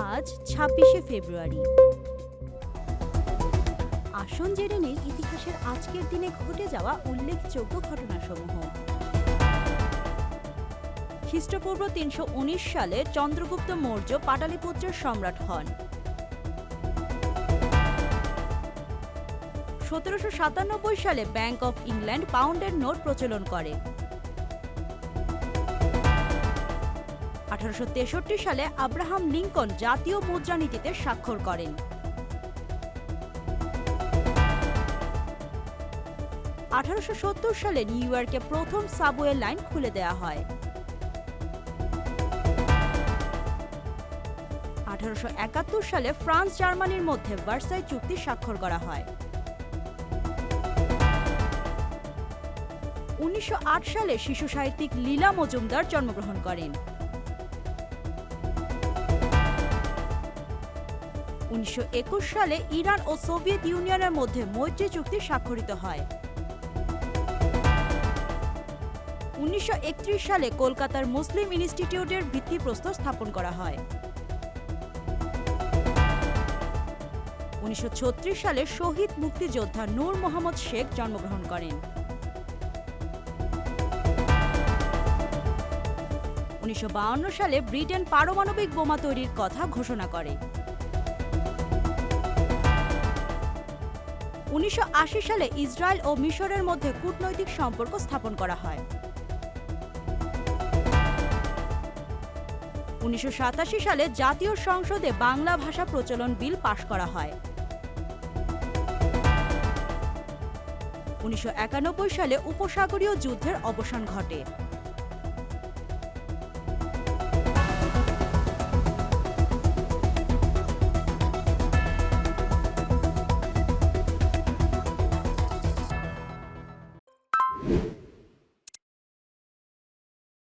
আজ ছাব্বিশে ফেব্রুয়ারি। আসন জেনে নেই ইতিহাসের আজকের দিনে ঘটে যাওয়া উল্লেখযোগ্য ঘটনাসমূহ। খ্রিস্টপূর্ব তিনশো উনিশ সালে চন্দ্রগুপ্ত মৌর্য পাটালিপুত্রের সম্রাট হন। সতেরোশো সাতানব্বই সালে ব্যাংক অফ ইংল্যান্ড পাউন্ডের নোট প্রচলন করে। আঠারোশো তেষট্টি সালে আব্রাহাম লিঙ্কন জাতীয় মুদ্রানীতিতে স্বাক্ষর করেন। আঠারোশো সত্তর সালে নিউ ইয়র্কে প্রথম সাবওয়ে লাইন খুলে দেওয়া হয়। আঠারোশো একাত্তর সালে ফ্রান্স, জার্মানির মধ্যে ভার্সাই চুক্তি স্বাক্ষর করা হয়। উনিশশো আট সালে শিশু সাহিত্যিক লীলা মজুমদার জন্মগ্রহণ করেন। উনিশশো একুশ সালে ইরান ও সোভিয়েত ইউনিয়নের মধ্যে মৈত্রী চুক্তি স্বাক্ষরিত হয়। উনিশশো একত্রিশ সালে কলকাতার মুসলিম ইনস্টিটিউটের ভিত্তিপ্রস্তর স্থাপন করা হয়। উনিশশো ছত্রিশ সালে শহীদ মুক্তিযোদ্ধা নূর মোহাম্মদ শেখ জন্মগ্রহণ করেন। উনিশশো সালে ব্রিটেন পারমাণবিক বোমা তৈরির কথা ঘোষণা করে। উনিশশো সালে ইসরায়েল ও মিশরের মধ্যে কূটনৈতিক সম্পর্ক স্থাপন করা হয়। উনিশশো সাতাশি সালে জাতীয় সংসদে বাংলা ভাষা প্রচলন বিল পাশ করা হয়। উনিশশো একানব্বই সালে উপসাগরীয় যুদ্ধের অবসান ঘটে।